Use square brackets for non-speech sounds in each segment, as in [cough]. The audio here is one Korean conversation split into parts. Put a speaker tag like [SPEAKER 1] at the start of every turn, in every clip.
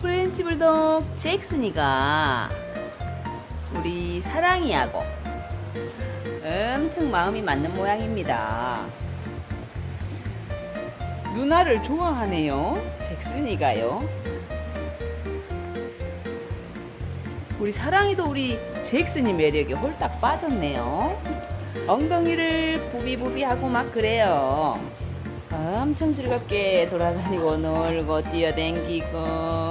[SPEAKER 1] 프렌치 불독 잭슨이가 우리 사랑이하고 엄청 마음이 맞는 모양입니다. 누나를 좋아하네요. 잭슨이가요. 우리 사랑이도 우리 잭슨이 매력에 홀딱 빠졌네요. 엉덩이를 부비부비 하고 막 그래요. 엄청 즐겁게 돌아다니고 놀고 뛰어댕기고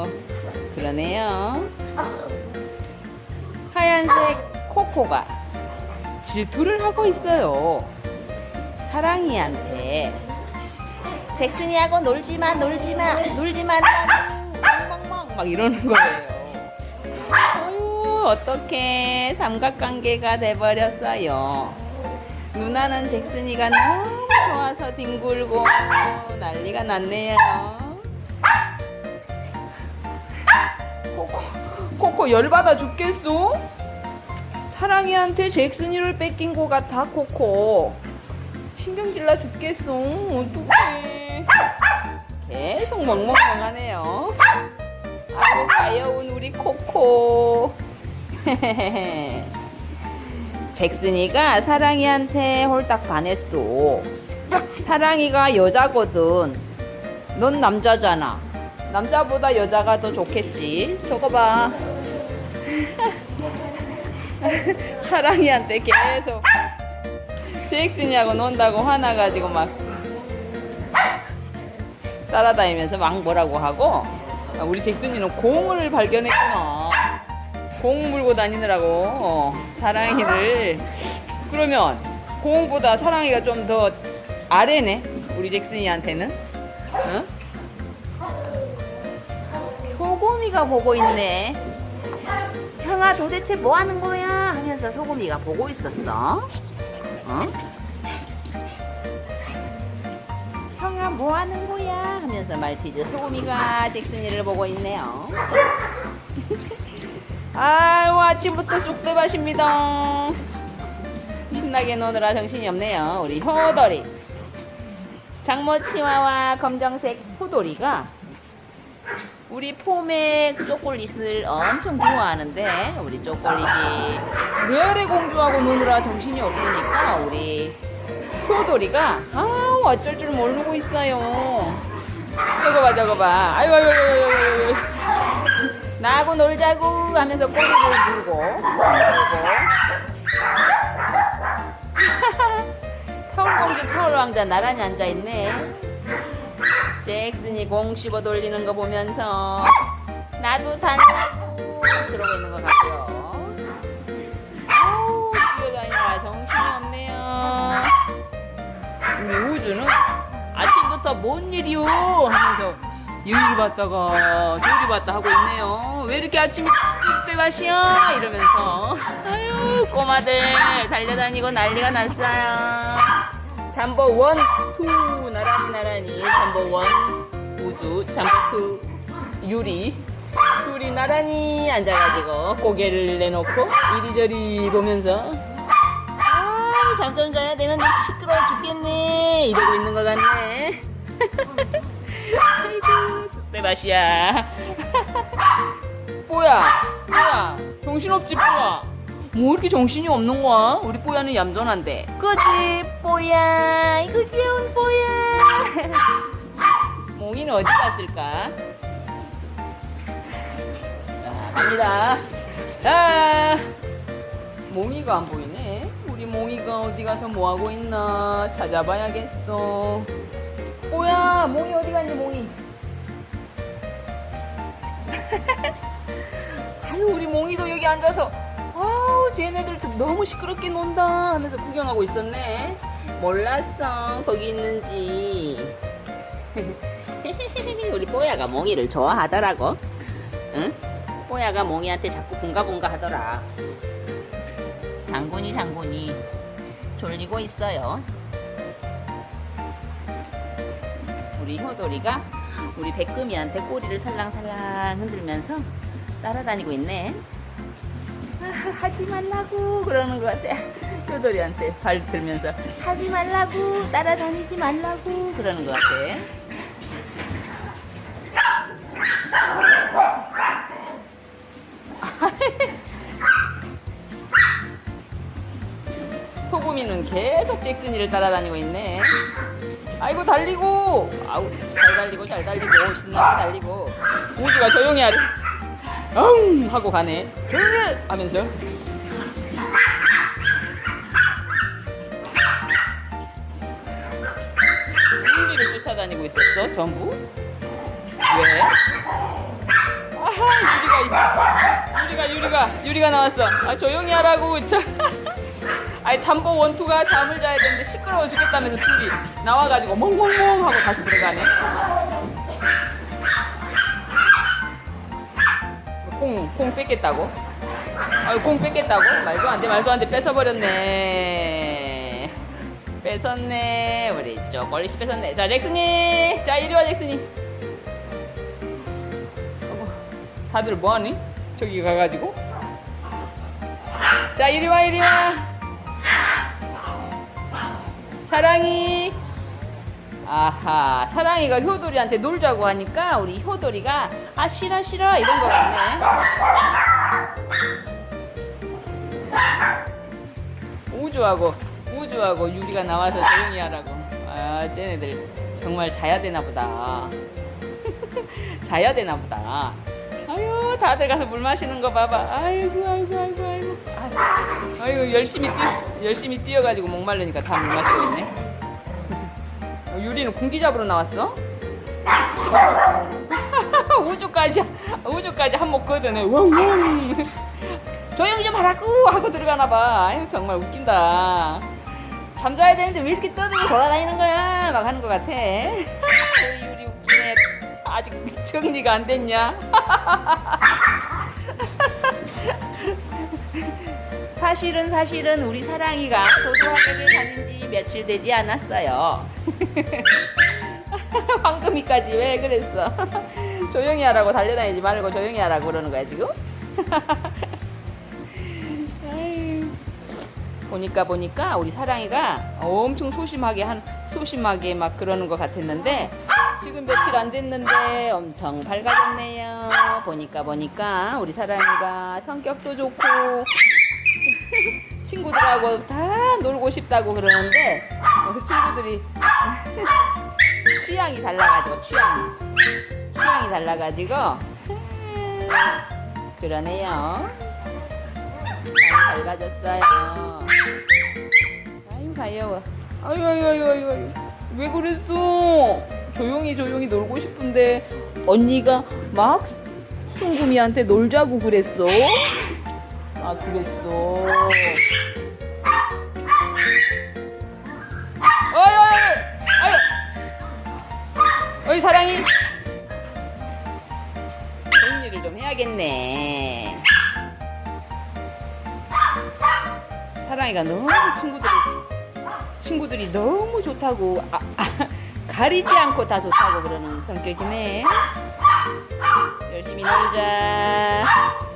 [SPEAKER 1] 그러네요. 하얀색 코코가 질투를 하고 있어요. 사랑이한테 잭슨이하고 놀지마 놀지마 놀지 말라고 멍멍멍 막 이러는 거예요. 아유 어떻게 삼각관계가 돼버렸어요. 누나는 잭슨이가 너무 좋아서 뒹굴고 난리가 났네요. 코코 열받아 죽겠어? 사랑이한테 잭슨이를 뺏긴 것 같아, 코코. 신경질 나 죽겠어. 어떡해. 계속 멍멍멍하네요. 아이고, 가여운 우리 코코. [laughs] 잭슨이가 사랑이한테 홀딱 반했어. 사랑이가 여자거든. 넌 남자잖아. 남자보다 여자가 더 좋겠지. 저거 봐. [laughs] 사랑이한테 계속 잭슨이하고 논다고 화나가지고 막 따라다니면서 막 뭐라고 하고 아, 우리 잭슨이는 공을 발견했구나. 공 물고 다니느라고 어, 사랑이를 그러면 공보다 사랑이가 좀 더 아래네 우리 잭슨이한테는 어? 소금이가 보고 있네 형아 도대체 뭐 하는 거야? 하면서 소금이가 보고 있었어. 어? 형아 뭐 하는 거야? 하면서 말티즈 소금이가 잭슨이를 보고 있네요. [laughs] 아유 아침부터 쑥대밭입니다. 신나게 노느라 정신이 없네요 우리 효돌이. 장모 치와와 검정색 호돌이가 우리 폼의 초콜릿을 엄청 좋아하는데 우리 초콜릿이 레알의 공주하고 노느라 정신이 없으니까 우리 효돌이가 아우 어쩔 줄 모르고 있어요. 저거 봐 저거 봐. 아유 아유 아유 아유 나하고 놀자고 하면서 꼬리를 물고 물고. [laughs] 타올공주 타올왕자 나란히 앉아있네 잭슨이 공 씹어 돌리는 거 보면서 나도 달라고 그러고 있는 것 같고요 아우 뛰어다니느라 정신이 없네요 우리 우주는 아침부터 뭔 일이요 하면서 여기를 봤다가 저기 봤다 하고 있네요. 왜 이렇게 아침이 뚝뚝대밭이야? 이러면서 아유 꼬마들 달려다니고 난리가 났어요. 잠보 원, 투. 나란히 나란히. 잠보 원 우주. 잠보 투. 유리. 둘이 나란히 앉아가지고 고개를 내놓고 이리저리 보면서 아 잠좀 자야 되는데 시끄러워 죽겠네. 이러고 있는 것 같네. 아이고 쑥대밭이야. 뽀야? 뽀야? 정신없지 뽀야 뭐 이렇게 정신이 없는 거야? 우리 뽀야는 얌전한데. 그지? 뽀야. 이거 귀여운 뽀야. [laughs] 몽이는 어디 갔을까? 자 갑니다. 자 몽이가 안 보이네. 우리 몽이가 어디 가서 뭐 하고 있나 찾아봐야겠어. 뭐야 몽이 어디 갔니 몽이? [laughs] 아유 우리 몽이도 여기 앉아서 쟤네들 좀 너무 시끄럽게 논다 하면서 구경하고 있었네. 몰랐어. 거기 있는지. [laughs] 우리 뽀야가 몽이를 좋아하더라고. 응? 뽀야가 몽이한테 자꾸 bun가bun가 하더라. 장군이 장군이. 졸리고 있어요. 우리 효돌이가 우리 백금이한테 꼬리를 살랑살랑 흔들면서 따라다니고 있네. 하지 말라고 그러는 것 같아. 효돌이한테 발 들면서 하지 말라고 따라다니지 말라고 그러는 것 같아. [laughs] 소금이는 계속 잭슨이를 따라다니고 있네. 아이고 달리고 아우 잘 달리고 잘 달리고 신나게 달리고 우주가 조용히 하래. 응 하고 가네. 으 하면서. 우리를 쫓아다니고 있었어 전부? 왜? 아하 유리가 있- 유리가 유리가 유리가 나왔어. 아 조용히 하라고 참. [laughs] 아니 잠보 원투가 잠을 자야 되는데 시끄러워 죽겠다면서 둘이 나와가지고 멍멍멍 하고 다시 들어가네. 콩, 콩 뺏겠다고? 아유, 콩 뺏겠다고? 말도 안 돼, 말도 안 돼. 뺏어버렸네. 뺏었네. 우리 쪼꼬리씨 뺏었네. 자, 잭슨이! 자, 이리 와, 잭슨이. 다들 뭐하니? 저기 가가지고. 자, 이리 와, 이리 와. 사랑이. 아하, 사랑이가 효돌이한테 놀자고 하니까 우리 효돌이가 아 싫어 싫어 이런 거 같네. 우주하고 우주하고 유리가 나와서 조용히 하라고. 아, 쟤네들 정말 자야 되나 보다. [laughs] 자야 되나 보다. 아유, 다들 가서 물 마시는 거 봐봐. 아이고, 아이고, 아이고, 아이고. 아이고, 열심히 뛰, 열심히 뛰어가지고 목마르니까 다 물 마시고 있네. 어, 유리는 공기 잡으러 나왔어? [laughs] 우주까지 우주까지 한몫 거드네. 조용히 좀 하라고 하고 들어가나 봐. 아유 정말 웃긴다. 잠자야 되는데 왜 이렇게 떠들고 돌아다니는 거야? 막 하는 것 같아. [laughs] 유리 웃기네. 아직 정리가 안 됐냐? [laughs] 사실은 사실은 우리 사랑이가 도도학교를 다닌 지 며칠 되지 않았어요. [laughs] 황금이까지 왜 그랬어? [laughs] 조용히 하라고 달려다니지 말고 조용히 하라고 그러는 거야 지금? [laughs] 보니까 보니까 우리 사랑이가 엄청 소심하게 한 소심하게 막 그러는 것 같았는데 지금 며칠 안 됐는데 엄청 밝아졌네요. 보니까 보니까 우리 사랑이가 성격도 좋고 친구들하고 다 놀고 싶다고 그러는데 그 친구들이 [laughs] 취향이 달라가지고 취향 취향이 달라가지고 그러네요. 많이 밝아졌어요. 아유 가여워. 아유 아유 아유 아유 아유 왜 그랬어? 조용히 조용히 놀고 싶은데 언니가 막 송구미한테 놀자고 그랬어. 아 그랬어. 어이 사랑이 정리를 좀 해야겠네. 사랑이가 너무 친구들이 친구들이 너무 좋다고 아, 아, 가리지 않고 다 좋다고 그러는 성격이네. 열심히 놀자.